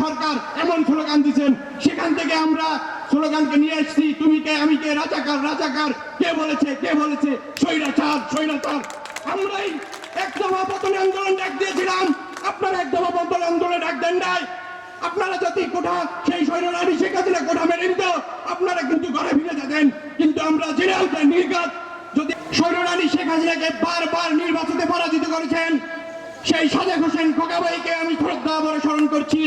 সরকার এমন স্লোগান দিচ্ছেন সেখান থেকে আমরা স্লোগানকে নিয়ে এসেছি, তুমি কে, আমি কে, রাজাকার রাজাকার, কে বলেছে কে বলেছে, স্বৈরাচার স্বৈরাচার। আমরাই এক দফা আন্দোলন ডাক দিয়েছিলাম, আপনারা এক দফা আন্দোলন ডাক দেন নাই। আপনারা যদি কোঠা, সেই সৈন্যরানি শেখ হাসিনা কোঠা মেরে দিত আপনারা কিন্তু ঘরে ফিরে যেতেন। কিন্তু আমরা যাই নির্গাত যদি সৈন্যরানি শেখ হাসিনাকে বারবার নির্বাচনে পরাজিত করেছেন, সেই সাদেক হোসেন খোকাবাইকে আমি শ্রদ্ধা ভরে স্মরণ করছি।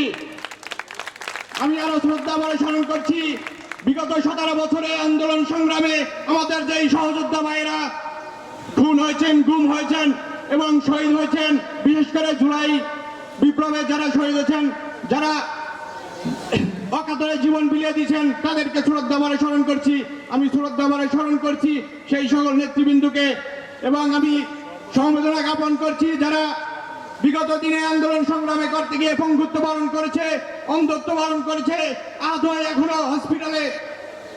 আমি আরও শ্রদ্ধা ভরে স্মরণ করছি, বিগত সতেরো বছরে আন্দোলন সংগ্রামে আমাদের যেই সহযোদ্ধা ভাইরা খুন হয়েছেন, গুম হয়েছেন এবং শহীদ হয়েছেন, বিশেষ করে জুলাই বিপ্লবে যারা শহীদ হয়েছেন, যারা অকাতরে জীবন বিলিয়ে দিয়েছেন, তাদেরকে শ্রদ্ধা ভরে স্মরণ করছি। আমি শ্রদ্ধা ভরে স্মরণ করছি সেই সকল নেতৃবৃন্দুকে এবং আমি সমবেদনা জ্ঞাপন করছি যারা বিগত দিনে আন্দোলন সংগ্রামে করতে গিয়ে পঙ্গুত্ব বরণ করেছে, অন্ধত্ব বরণ করেছে হয়ে এখনও হসপিটালে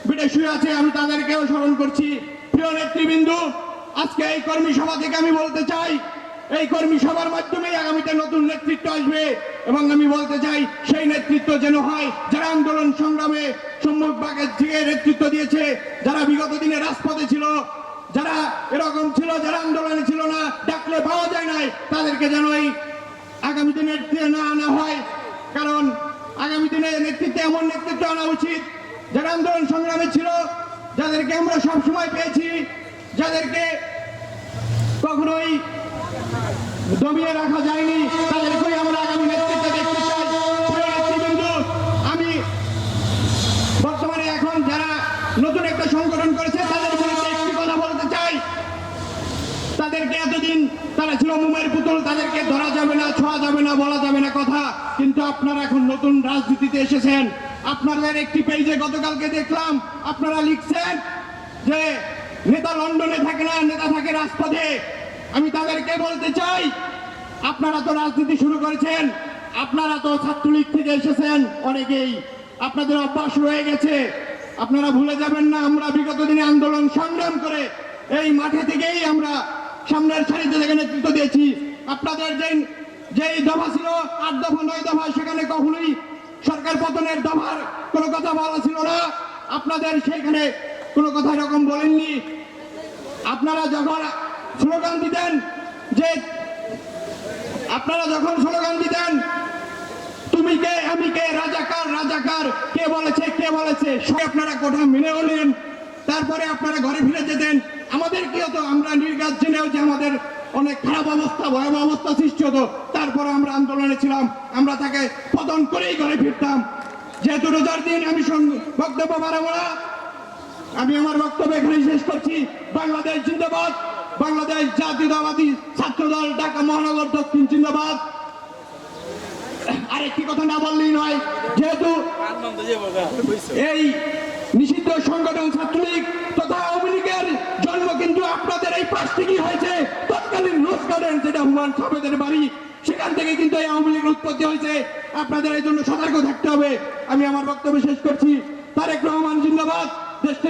বেডে শুয়ে আছে, আমি তাদেরকেও স্মরণ করছি। প্রিয় নেতৃবৃন্দ, আজকে এই কর্মী সভা থেকে আমি বলতে চাই, এই কর্মী সভার মাধ্যমে আগামীতে নতুন নেতৃত্ব আসবে এবং আমি বলতে চাই, সেই নেতৃত্ব যেন হয়, যারা আন্দোলন সংগ্রামে সম্মুখ বাগের থেকে নেতৃত্ব দিয়েছে, যারা বিগত দিনে রাজপথে ছিল, যারা এরকম ছিল, যারা আন্দোলনে ছিল না ডাকলে পাওয়া যায় নাই, তাদেরকে যেন এই আগামী দিনের না আনা হয়। কারণ আগামী দিনে নেতৃত্বে এমন নেতৃত্ব আনা উচিত, যারা আন্দোলন সংগ্রামে ছিল, যাদেরকে আমরা সব সময় পেয়েছি, যাদেরকে কখনোই দমিয়ে রাখা যায়নি তাদেরকেই আমরা আগামী নেতৃত্বে দেখতে চাই প্রিয় নেতৃবৃন্দ আমি বর্তমানে এখন যারা নতুন একটা সংগঠন করেছে তাদের বিরুদ্ধে একটি কথা বলতে চাই তাদেরকে এতদিন তারা ছিল মুমের পুতুল, তাদেরকে ধরা যাবে না, ছোঁয়া যাবে না, বলা যাবে না কথা। কিন্তু আপনারা এখন নতুন রাজনীতিতে এসেছেন। আপনাদের একটি পেজে গতকালকে দেখলাম, আপনারা লিখছেন যে, নেতা লন্ডনে থাকে না, নেতা থাকে রাজপথে। আমি তাদেরকে বলতে চাই, আপনারা তো রাজনীতি শুরু করেছেন, আপনারা তো ছাত্রলীগ থেকে এসেছেন অনেকেই। আপনাদের অভ্যাস রয়ে গেছে। আপনারা ভুলে যাবেন না, আমরা বিগত দিনে আন্দোলন সংগ্রাম করে এই মাঠে থেকেই আমরা সামনের সারিতে যেখানে নেতৃত্ব দিয়েছি, আপনাদের যেই যেই দফা ছিল, আট দফা, নয় দফা, সেখানে কখনোই সরকার পতনের দফার কোনো কথা বলা ছিল না। আপনাদের সেখানে কোনো কথা এরকম বলেননি। আপনারা যখন স্লোগান দিতেন যে, আপনারা যখন স্লোগান দিতেন, তুমি কে, আমি কে, রাজাকার রাজাকার, কে বলেছে কে বলেছে? সে আপনারা কোঠা মেনে হলেন তারপরে আপনারা ঘরে ফিরে যেতেন। আমাদের কি হতো আমরা নির্গাত জেনেও যে আমাদের অনেক খারাপ অবস্থা ভয়াবহ অবস্থা সৃষ্টি হতো। তারপরে আমরা আন্দোলনে ছিলাম আমরা তাকে পতন করেই ঘরে ফিরতাম। যেহেতু রোজার দিন আমি বক্তব্য বাড়াবো না। আমি আমার বক্তব্য এখানে শেষ করছি। বাংলাদেশ জিন্দাবাদ। বাংলাদেশ জাতীয়তাবাদী ছাত্র দল ঢাকা মহানগর দক্ষিণ জিন্দাবাদ। আরেকটি কথা না বললেই নয় যেহেতু এই নিষিদ্ধ সংগঠন ছাত্রলীগ তথা আওয়ামী লীগের জন্ম কিন্তু আপনাদের এই পাশ থেকেই হয়েছে? তৎকালীন রোজ গার্ডেন যেটা হুমান সাবেদের বাড়ি, সেখান থেকে কিন্তু এই আওয়ামী লীগের উৎপত্তি হয়েছে। আপনাদের এই জন্য সতর্ক থাকতে হবে। আমি আমার বক্তব্য শেষ করছি। তারেক রহমান জিন্দাবাদ। দেশকে